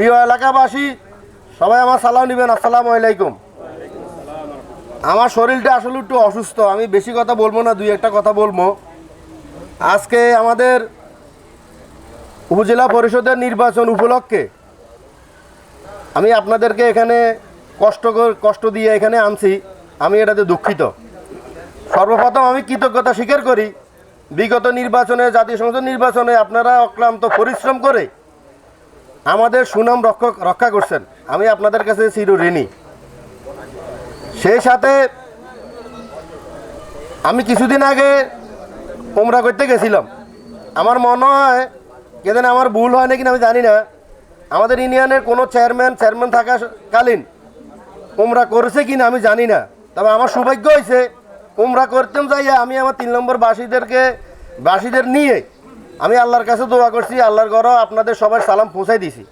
প্রিয় এলাকাবাসী, সবাই আমার সালাম নেবেন, আসসালামু আলাইকুম। আমার শরীরটা আসলে একটু অসুস্থ, আমি বেশি কথা বলব না, দুই একটা কথা বলব। আজকে আমাদের উপজেলা পরিষদের নির্বাচন উপলক্ষে আমি আপনাদেরকে এখানে কষ্ট কষ্ট দিয়ে এখানে আনছি, আমি এটাতে দুঃখিত। সর্বপ্রথম আমি কৃতজ্ঞতা স্বীকার করি, বিগত নির্বাচনে জাতীয় সংসদ নির্বাচনে আপনারা অক্লান্ত পরিশ্রম করে আমাদের সুনাম রক্ষক রক্ষা করছেন। আমি আপনাদের কাছে চির ঋণী সেই সাথে আমি কিছুদিন আগে উমরা করতে গেছিলাম। আমার মনে হয় কেদিন আমার ভুল হয় নাকি আমি জানি না। আমাদের ইউনিয়নের কোনো চেয়ারম্যান চেয়ারম্যান থাকাকালীন উমরা করেছে কিনা আমি জানি না। তবে আমার সৌভাগ্য হয়েছে উমরা করতেম যাইয়া আমি আমার তিন নম্বর বাসীদেরকে, বাসীদের নিয়ে আমি আল্লাহর কাছে দোয়া করছি, আল্লাহর ঘরও আপনাদের সবার সালাম পৌঁছাই দিছি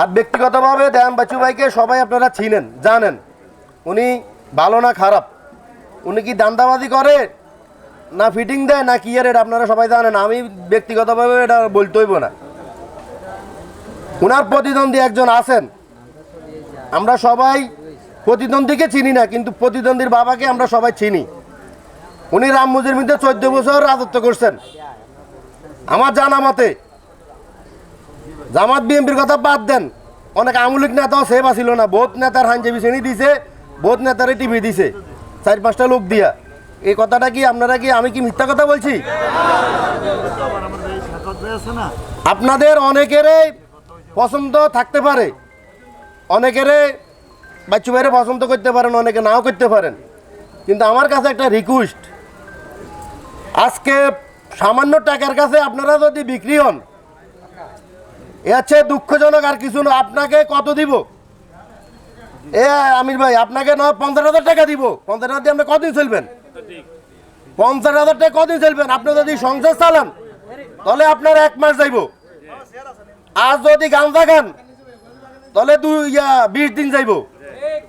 আর ব্যক্তিগতভাবে দয়ান বাচু ভাইকে সবাই আপনারা চিনেন, জানেন। উনি ভালো না খারাপ। উনি কি দান্দাবাজি করে, না ফিটিং দেয়, না কি আর এটা আপনারা সবাই জানেন। আমি ব্যক্তিগতভাবে এটা বলতে হইব না। উনার প্রতিদ্বন্দ্বী একজন আছেন। আমরা সবাই প্রতিদ্বন্দ্বীকে চিনি না, কিন্তু প্রতিদ্বন্দ্বীর বাবাকে আমরা সবাই চিনি। উনি রাম মন্দির মধ্যে চোদ্দ বছর রাজত্ব করছেন। আমার জানা মতে, জামাত বিএনপির কথা বাদ দেন। অনেক আমলিক নেতাও সেভ আসিল না। বহুত নেতার হাঞ্জেবি শ্রেণি দিছে, বহুত নেতারে টিভি দিছে, চার পাঁচটা লোক দিয়া। এই কথাটা কি আপনারা কি, আমি কি মিথ্যা কথা বলছি? আপনাদের অনেকেরই পছন্দ থাকতে পারে। অনেকেরে বাচ্চু ভাইরে পছন্দ করতে পারেন, অনেকে নাও করতে পারেন। কিন্তু আমার কাছে একটা রিকোয়েস্ট আজকে সামান্য টাকার কাছে আপনারা যদি বিক্রি হন, এ হচ্ছে দুঃখজনক আর কিছু না, আপনাকে কত দিব? এ আমির ভাই, আপনাকে না পঞ্চাশ হাজার টাকা দিব। পঞ্চাশ হাজার দিয়ে আপনি কদিন চলবেন? পঞ্চাশ হাজার টাকা কদিন চলবেন? আপনি যদি সংসার চালান, তাহলে আপনার এক মাস যাইব। আর যদি গাঁজা খান, তাহলে দুই, ইয়া, বিশ দিন যাইব।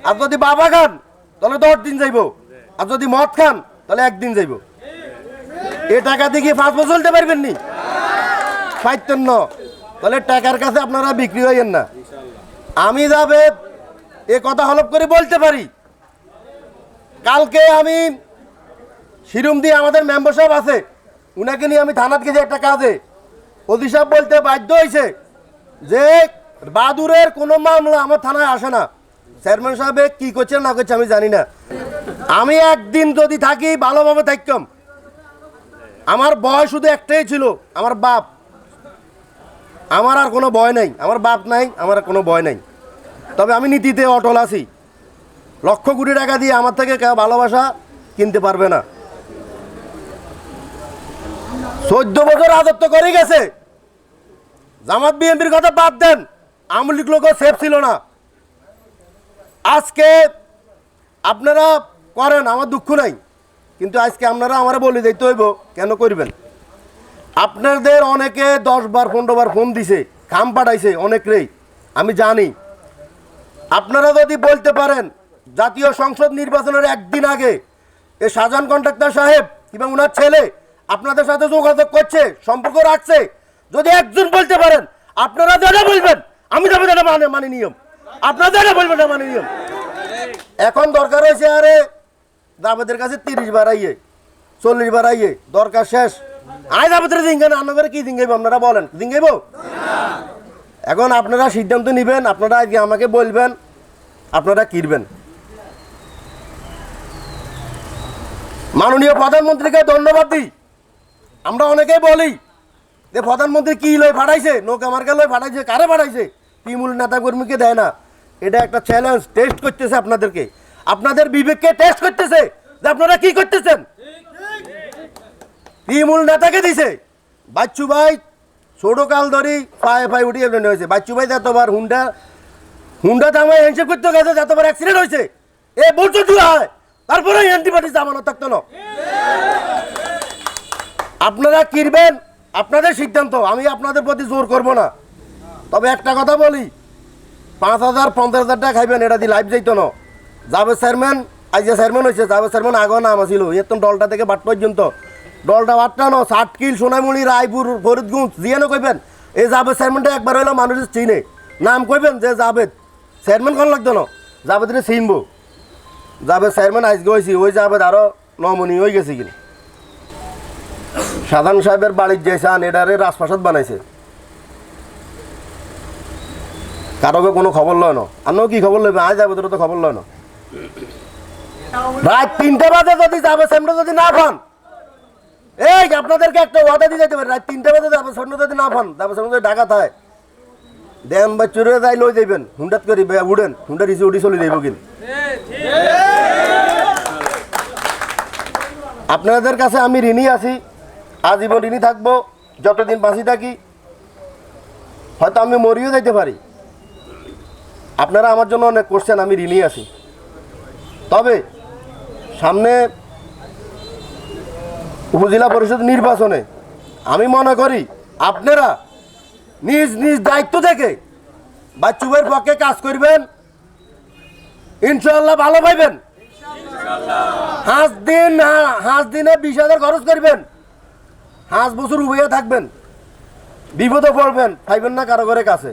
আর যদি বাবা খান, তাহলে দশ দিন যাইব। আর যদি মদ খান, তাহলে একদিন যাইব। এ টাকা দিয়ে কি পাঁচ বছর চলতে পারবেন নি? পাইতেন তাহলে টাকার কাছে আপনারা বিক্রি হইয়েন না। আমি যাবে এ কথা হলপ করে বলতে পারি। কালকে আমি শিরুম দিয়ে আমাদের মেম্বার সাহেব আছে, উনাকে নিয়ে আমি থানাত গেছি একটা কাজে। অধি সাহেব বলতে বাধ্য হয়েছে যে, বাদুরের কোনো মামলা আমার থানায় আসে না। চেয়ারম্যান সাহেবে কি করছে না করছে আমি জানি না। আমি একদিন যদি থাকি, ভালোভাবে থাকতাম। আমার বয় শুধু একটাই ছিল, আমার বাপ। আমার আর কোনো ভয় নাই, আমার বাপ নাই, আমার কোনো ভয় নাই। তবে আমি নীতিতে অটল আছি। লক্ষ কোটি টাকা দিয়ে আমার থেকে কেউ ভালোবাসা কিনতে পারবে না। চোদ্দ বছর রাজত্ব করে গেছে। জামাত বিএনপির কথা বাদ দেন, আওয়ামী লীগ লোকও সেফ ছিল না। আজকে আপনারা করেন, আমার দুঃখ নাই। কিন্তু আজকে আপনারা আমার বলে দিতে হইব, কেন করবেন? আপনাদের অনেকে দশ বার, পনেরো বার ফোন দিছে খাম পাঠাইছে অনেকরেই, আমি জানি। আপনারা যদি বলতে পারেন, জাতীয় সংসদ নির্বাচনের একদিন আগে এ শাহজাহান কন্ট্রাক্টর সাহেব কিংবা ওনার ছেলে আপনাদের সাথে যোগাযোগ করছে, সম্পর্ক রাখছে, যদি একজন বলতে পারেন, আপনারা যেটা বলবেন, আমি যাব যেটা মানে মানে নিয়ম। আপনারা যেটা বলবেন, এটা মানে নিয়ম। এখন দরকার হয়েছে আরে দাবেদের কাছে তিরিশ বার আইয়ে, চল্লিশ বার আইয়ে, দরকার শেষ। আয় দাবেদের দিঙ্গে না করে কি দিঙ্গাইব আপনারা বলেন। দিঙ্গাইব এখন আপনারা সিদ্ধান্ত নেবেন, আপনারা আজকে আমাকে বলবেন, আপনারা কিনবেন মাননীয় প্রধানমন্ত্রীকে ধন্যবাদ দিই। আমরা অনেকেই বলি যে, প্রধানমন্ত্রী কি লই ফাটাইছে? নৌকা মার্কা লই ফাটাইছে? কারে ফাটাইছে? তৃণমূল নেতা কর্মীকে দেয় না। এটা একটা চ্যালেঞ্জ টেস্ট করতেছে আপনাদেরকে। আপনাদের বিবেককে টেস্ট করতেছে যে আপনারা কি করতেছেন? তৃণমূল নেতাকে দিছে। বাচ্চু ভাই, ছোট কাল ধরি পায়ে পায়ে উঠিয়ে এমনি হয়েছে। বাচ্চু ভাই যতবার হুন্ডা হুন্ডা থামায় হ্যান্ডশেক করতে গেছে, যতবার অ্যাক্সিডেন্ট হয়েছে, এ বলছো চুরা হয়? তারপরে অ্যান্টিবায়োটিক জামানো থাকতো না। আপনারা কিনবেন আপনাদের সিদ্ধান্ত, আমি আপনাদের প্রতি জোর করব না। তবে একটা কথা বলি, পাঁচ হাজার, পঞ্চাশ হাজার টাকা খাইবেন, এটা দিয়ে লাইফ যাইতো না। যাবে চেয়ারম্যান আজ যে চেয়ারম্যান হয়েছে যাবে চেয়ারম্যান আগেও নাম আছিল। এতন দলটা থেকে বাট পর্যন্ত। দলটা বাট্টানো ষাট কিল, সোনামুড়ি, রায়পুর, ফরিদগঞ্জ জিয়ানো কইবেন, এই যাবে চেয়ারম্যানটা একবার হইল মানুষ চিনে। নাম কইবেন যে জাভেদ চেয়ারম্যান কোন লাগতো না? জাবেদ চিনবো। জাবেদ চেয়ারম্যান, আজকে হয়েছি ওই জাবেদ আরও নমনি হয়ে গেছে কিনা। সাধারণ সাহেবের বাড়ির যে চান, এটারে রাজপ্রাসাদ বানাইছে। কারোকে কোনো খবর লয় না। আমিও কি খবর লইবে? আজ যাবে তো খবর লয় না। রাত তিনটে বাজে যদি যাবে, সামনে যদি না পান। এই, আপনাদেরকে একটা ওয়াদা দিয়ে যেতে পারে, রাত তিনটে বাজে যাবে, সামনে যদি না পান যাবে সামনে যদি ঢাকা থাকে দেন বা চুরে যাই লই যাইবেন, হুন্ডাত করি উড়েন হুন্ডা রিসি উঠি চলে যাইব কিন্তু। আপনাদের কাছে আমি ঋণী আছি, আজীবন ঋণী থাকব, যতদিন বাঁচি থাকি, হয়তো আমি মরিও যাইতে পারি। আপনারা আমার জন্য অনেক করছেন আমি ঋণী আছি। তবে সামনে উপজেলা পরিষদ নির্বাচনে আমি মনে করি আপনারা নিজ নিজ দায়িত্ব থেকে বাচ্চুবের পক্ষে কাজ করবেন। ইনশাল্লাহ ভালো পাইবেন। হাঁস দিন হাঁস দিনে বিশ হাজার খরচ করবেন। হাঁস বছর উভয়ে থাকবেন। বিপদে পড়বেন, পাইবেন না কারও ঘরের কাছে।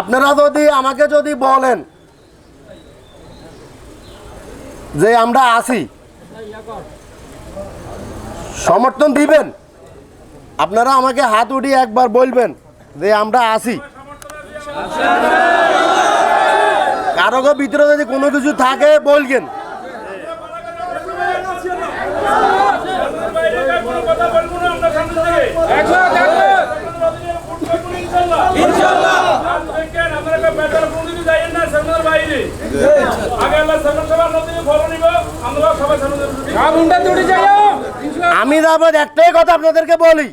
আপনারা যদি আমাকে যদি বলেন যে আমরা আছি। সমর্থন দিবেন। আপনারা আমাকে হাত উঠিয়ে একবার বলবেন যে আমরা আছি। কারও ভিতরে যদি কোনো কিছু থাকে, বলবেন। যাব। আমি যাবেদ একটাই কথা আপনাদেরকে বলি।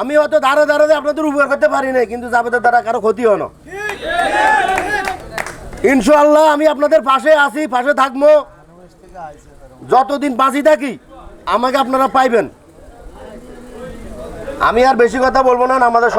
আমি ধারে ধারে দিয়ে আপনাদের উপকার করতে পারি না কিন্তু জাবেদের দ্বারা কারও ক্ষতি হয় না। ইনশাল্লাহ আমি আপনাদের পাশে আছি, পাশে থাকব। যতদিন বাঁচি থাকি, আমাকে আপনারা পাইবেন। আমি আর বেশি কথা বলব না আমাদের